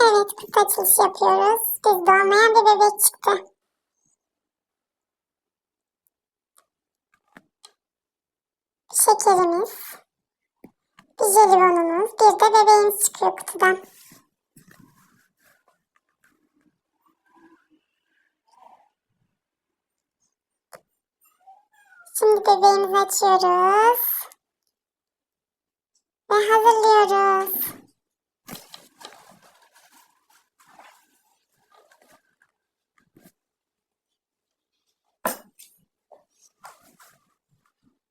Evet kutu açılışı yapıyoruz. Biz doğmayan bir bebek çıktı. Şekerimiz, bir jelibonumuz, bir de bebeğimiz çıkıyor kutudan. Şimdi bebeğimizi açıyoruz. Ve hazırlıyoruz.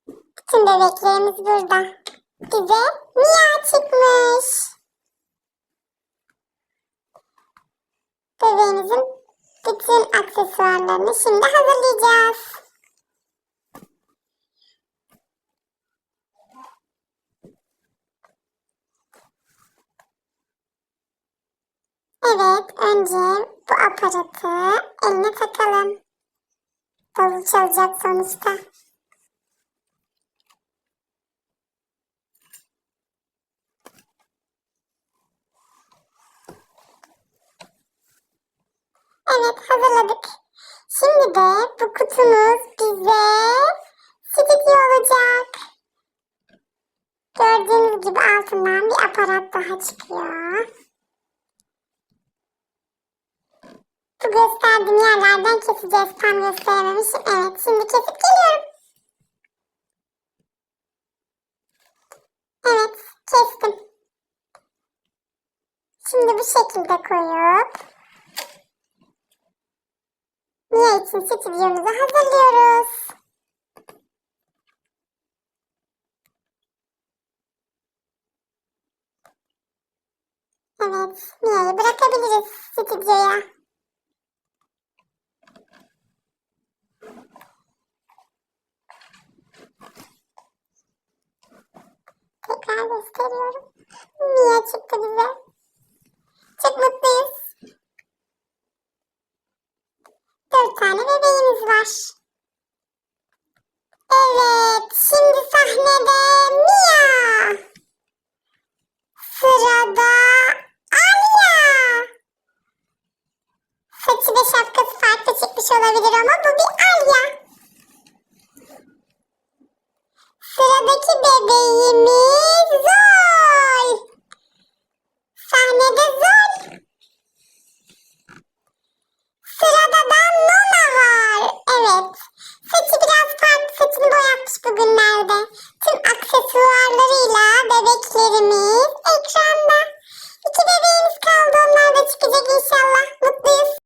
Bütün bebeklerimiz burada. Bize Mia çıkmış. Bebeğimizin bütün aksesuarlarını şimdi hazırlayacağız. Evet, önce bu aparatı eline takalım. Davul çalacak sonuçta. Evet, hazırladık. Şimdi de bu kutumuz bize stüdyo olacak. Gördüğünüz gibi altından bir aparat daha çıkıyor. Bu gösterdiğim yerlerden keseceğiz. Tam gösterememişim. Evet şimdi kesip geliyorum. Evet kestim. Şimdi bu şekilde koyup Mia için stüdyomuzu hazırlıyoruz. Evet, Mia'yı bırakabiliriz stüdyoya. Tekrar gösteriyorum. Mia çıktı bize. Çok mutluyuz. Dört tane bebeğimiz var. Evet, şimdi sahnede Mia. Sırada Alia. Saçı ve şapkası farklı çıkmış olabilir ama bu bir Alia. Sıradaki bebeğimiz